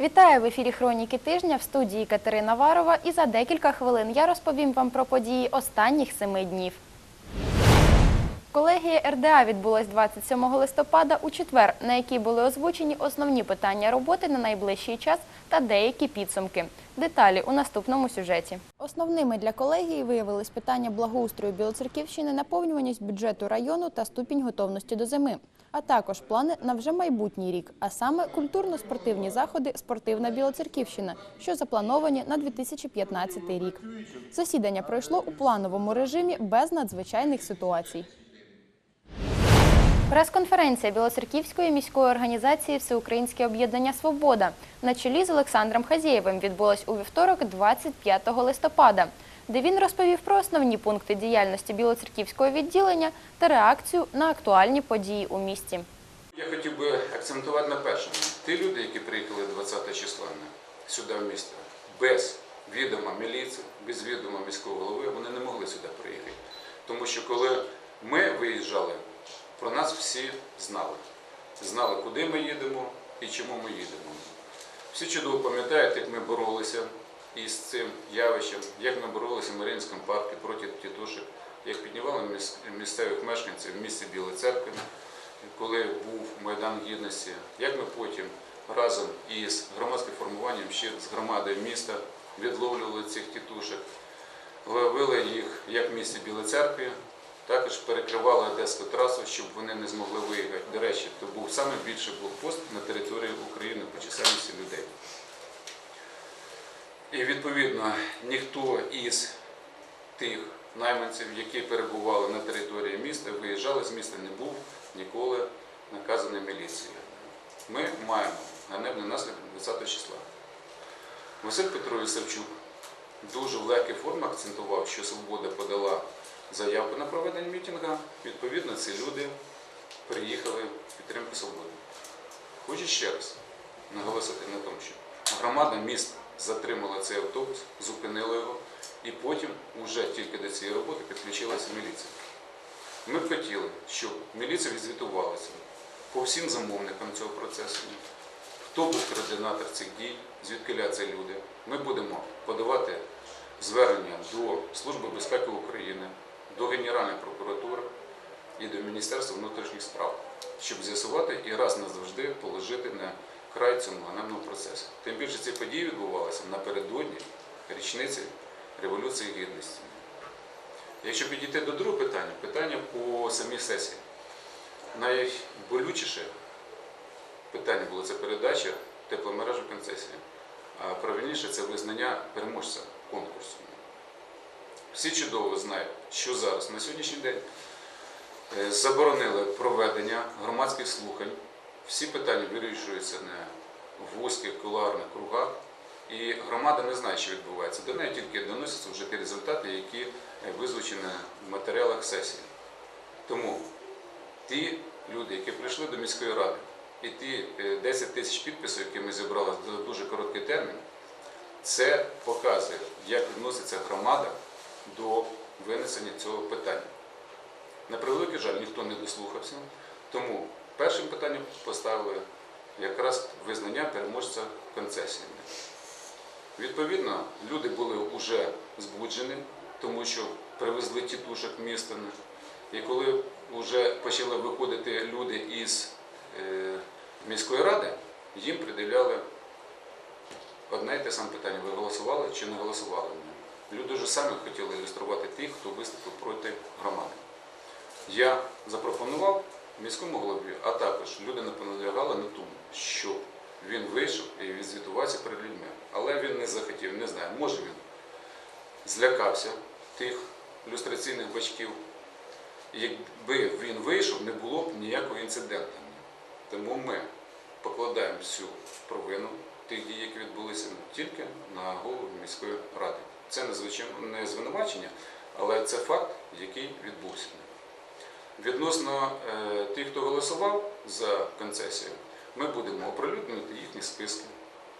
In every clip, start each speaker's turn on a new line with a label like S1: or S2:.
S1: Вітаю в ефірі Хроніки тижня в студії Катерина Варова. І за декілька хвилин я розповім вам про події останніх семи днів. Колегія РДА відбулась 27 листопада у четвер, на якій були озвучені основні питання роботи на найближчий час та деякі підсумки. Деталі у наступному сюжеті. Основними для колегії виявились питання благоустрою Білоцерківщини, наповнюваність бюджету району та ступінь готовності до зими, а також плани на вже майбутній рік, а саме культурно-спортивні заходи Спортивна Білоцерківщина, що заплановані на 2015 рік. Засідання пройшло у плановому режимі без надзвичайних ситуацій. Прес-конференція Білоцерківської міської організації Всеукраїнське об'єднання Свобода на чолі з Олександром Хазєєвим відбулась у вівторок, 25 листопада, де він розповів про основні пункти діяльності Білоцерківського відділення та реакцію на актуальні події у місті.
S2: Я хотів би акцентувати на першому. Ті люди, які приїхали 20 числа сюди в місто, без відома міліції, без відома міського голови, вони не могли сюди приїхати. Тому що коли ми виїжджали, про нас всі знали. Знали, куди ми їдемо і чому ми їдемо. Всі чудово пам'ятають, як ми боролися із цим явищем, як ми боролися в Маріїнському парку проти тітушек, як піднімали місцевих мешканців в місті Білої церкви, коли був Майдан Гідності, як ми потім разом із громадським формуванням ще з громадою міста відловлювали цих тітушек, ловили їх як в місті Білої церкви, також перекривали Одеську трасу, щоб вони не змогли виїхати. До речі, то був найбільший блокпост на території України по чисельності людей. І відповідно ніхто із тих найманців, які перебували на території міста, виїжджали з міста, не був ніколи наказаний міліцією. Ми маємо ганебний наслідок 20 числа. Василь Петрович Савчук дуже в легкій формі акцентував, що Свобода подала заявку на проведення мітинга. Відповідно, ці люди приїхали в підтримку свободи. Хочу ще раз наголосити на тому, що громада міста затримала цей автобус, зупинила його, і потім уже тільки до цієї роботи підключилася міліція. Ми б хотіли, щоб міліція відзвітувалася по всім замовникам цього процесу, хто був координатор цих дій, звідки це люди. Ми будемо подавати звернення до Служби безпеки України, до Генеральної прокуратури і до Міністерства внутрішніх справ, щоб з'ясувати і раз назавжди положити на край цьому ганебному процесу. Тим більше ці події відбувалися напередодні річниці Революції Гідності. Якщо підійти до другого питання, питання по самій сесії. Найболючіше питання було це передача тепломережі концесії. А правильніше це визнання переможця конкурсу. Всі чудово знають, що зараз на сьогоднішній день е, заборонили проведення громадських слухань. Всі питання вирішуються не в вузьких кулуарних кругах, і громада не знає, що відбувається. До неї тільки доносяться вже ті результати, які е, визначені в матеріалах сесії. Тому ті люди, які прийшли до міської ради, і ті е, 10 тисяч підписів, які ми зібрали за дуже короткий термін, це показує, як відноситься громада до винесення цього питання. На превеликий жаль, ніхто не дослухався, тому першим питанням поставили якраз визнання переможця концесіями. Відповідно, люди були вже збуджені, тому що привезли тітушок міста. І коли вже почали виходити люди із е, міської ради, їм приділяли одне і те саме питання: ви голосували чи не голосували? Люди вже самі хотіли ілюструвати тих, хто виступив проти громади. Я запропонував міському голові, а також люди наполягали на тому, що він вийшов і відзвітувався перед людьми. Але він не захотів, не знаю, може він злякався тих люстраційних бачків. Якби він вийшов, не було б ніякого інциденту. Тому ми покладаємо всю провину тих дій, які відбулися тільки на голову міської ради. Це не звинувачення, але це факт, який відбувся. Відносно е, тих, хто голосував за концесію, ми будемо оприлюднювати їхні списки,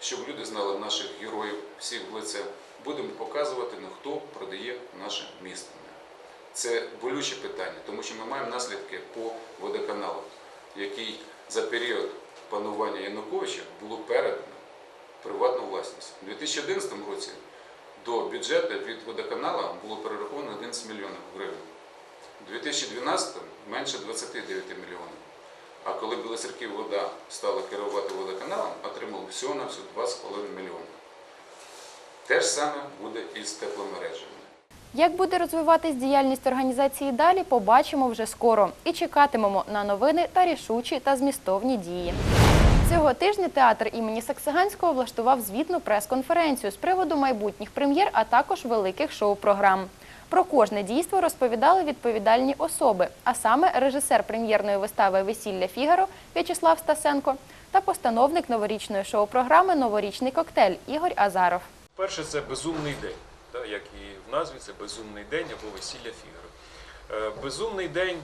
S2: щоб люди знали наших героїв всіх в лице. Будемо показувати, ну, хто продає наше місто. Це болюче питання, тому що ми маємо наслідки по водоканалу, який за період панування Януковича було передано приватну власність. У 2011 році до бюджету від водоканалу було перераховано 11 мільйонів гривень. У 2012 менше 29 мільйонів. А коли Білоцерків вода стала керувати водоканалом, отримали всього на всього 2,5 мільйони. Те ж саме буде і з тепломережами.
S1: Як буде розвиватись діяльність організації далі, побачимо вже скоро і чекатимемо на новини та рішучі та змістовні дії. Цього тижня театр імені Саксиганського влаштував звітну прес-конференцію з приводу майбутніх прем'єр, а також великих шоу-програм. Про кожне дійство розповідали відповідальні особи, а саме режисер прем'єрної вистави Весілля Фігаро В'ячеслав Стасенко та постановник новорічної шоу-програми Новорічний коктейль Ігор Азаров.
S3: Перше, це безумний день, як і в назві, це безумний день або весілля Фігаро. Е, Безумний день,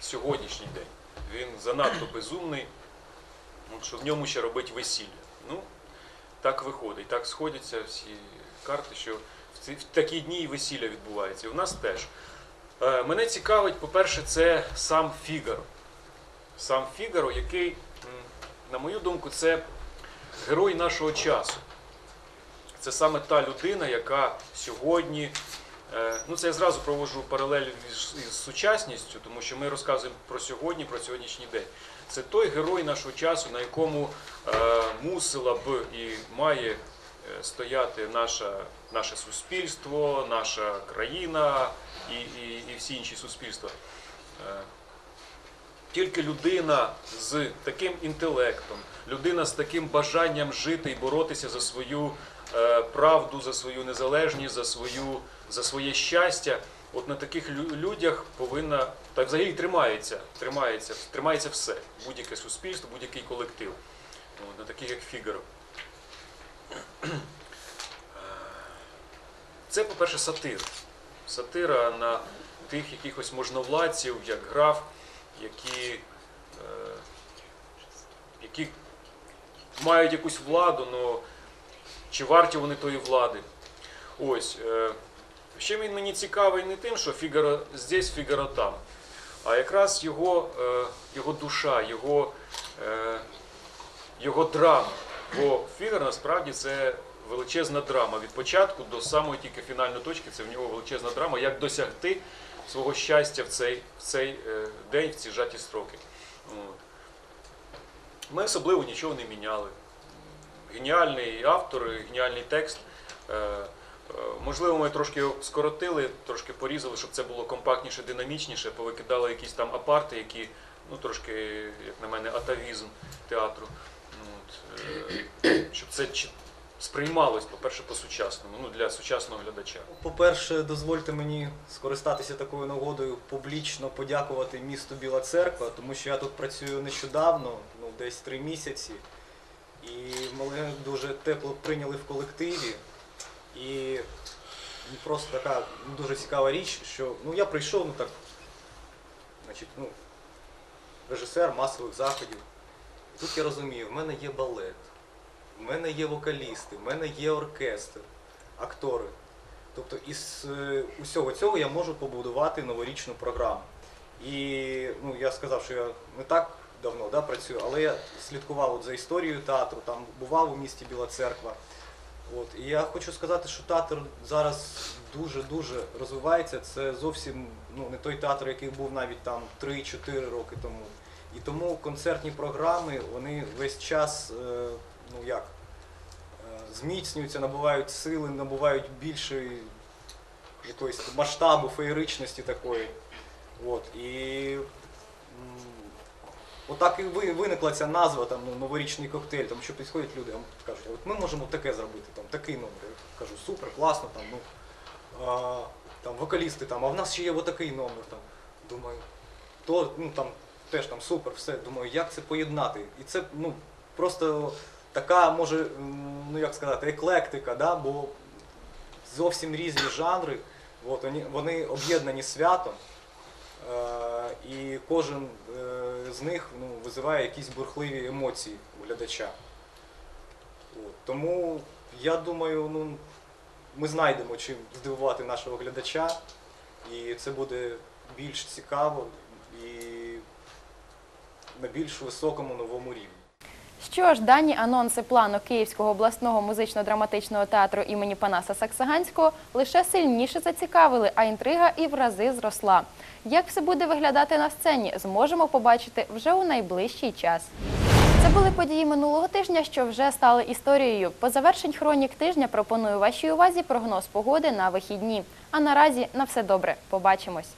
S3: сьогоднішній день, він занадто безумний, що в ньому ще робить весілля. Ну, так виходить, так сходяться всі карти, що в, ці, в такі дні і весілля відбувається. І в нас теж. Е, Мене цікавить, по-перше, це сам Фігаро. Сам Фігаро, який, на мою думку, це герой нашого часу. Це саме та людина, яка сьогодні, ну це я зразу проводжу паралель із, сучасністю, тому що ми розказуємо про сьогодні, про сьогоднішній день. Це той герой нашого часу, на якому е, мусила б і має е, стояти наша, наше суспільство, наша країна і, і, і всі інші суспільства. Е, тільки людина з таким інтелектом, людина з таким бажанням жити і боротися за свою е, правду, за свою незалежність, за, свою, за своє щастя. От на таких людях повинна та взагалі тримається, тримається, тримається все, будь-яке суспільство, будь-який колектив. От, на таких як Фігаро. Це, по-перше, сатира. Сатира на тих якихось можновладців, як граф, які, е, які мають якусь владу, але чи варті вони тої влади. Ось. Е, ще він мені цікавий не тим, що Фігаро здесь, Фігаро там, а якраз його, е, його душа, його, е, його драма. Бо Фігаро насправді це величезна драма. Від початку до самої тільки фінальної точки це в нього величезна драма, як досягти свого щастя в цей, в цей день, в ці жаті строки. Ми особливо нічого не міняли. Геніальний автор, геніальний текст. Е, е, Можливо, ми трошки його скоротили, трошки порізали, щоб це було компактніше, динамічніше, повикидали якісь там апарти, які, ну трошки, як на мене, атавізм театру. Ну, От, е, щоб це сприймалось, по-перше, по-сучасному, ну, для сучасного глядача.
S4: По-перше, дозвольте мені скористатися такою нагодою, публічно подякувати місту Біла Церква, тому що я тут працюю нещодавно, ну десь три місяці, і мене дуже тепло прийняли в колективі. І просто така дуже цікава річ, що ну я прийшов, ну так, значить, ну, режисер масових заходів. І тут я розумію, в мене є балет, в мене є вокалісти, в мене є оркестр, актори. Тобто із е, усього цього я можу побудувати новорічну програму. І ну, я сказав, що я не так давно да, працюю, але я слідкував от за історією театру, там бував у місті Біла Церква. От, і я хочу сказати, що театр зараз дуже-дуже розвивається. Це зовсім ну, не той театр, який був навіть там 3-4 роки тому. І тому концертні програми вони весь час, е, ну як, е, зміцнюються, набувають сили, набувають більшої якоїсь масштабу, феєричності такої. От, і отак і ви- виникла ця назва там, ну, новорічний коктейль, тому що підходять люди, а кажуть, от ми можемо таке зробити, там, такий номер. Я кажу, супер, класно, там, ну, а, там, вокалісти, там, а в нас ще є отакий номер. Там. Думаю, то ну, там, теж там супер, все. Думаю, як це поєднати? І це ну, просто така, може, ну як сказати, еклектика, да? бо зовсім різні жанри, от, вони, вони об'єднані святом. Е, і кожен е, з них ну, визиває якісь бурхливі емоції у глядача. От, тому я думаю, ну, ми знайдемо чим здивувати нашого глядача. І це буде більш цікаво і на більш високому новому рівні.
S1: Що ж, дані анонси плану Київського обласного музично-драматичного театру імені Панаса Саксаганського лише сильніше зацікавили, а інтрига і в рази зросла. Як все буде виглядати на сцені, зможемо побачити вже у найближчий час. Це були події минулого тижня, що вже стали історією. По завершень хронік тижня пропоную вашій увазі прогноз погоди на вихідні. А наразі на все добре. Побачимось.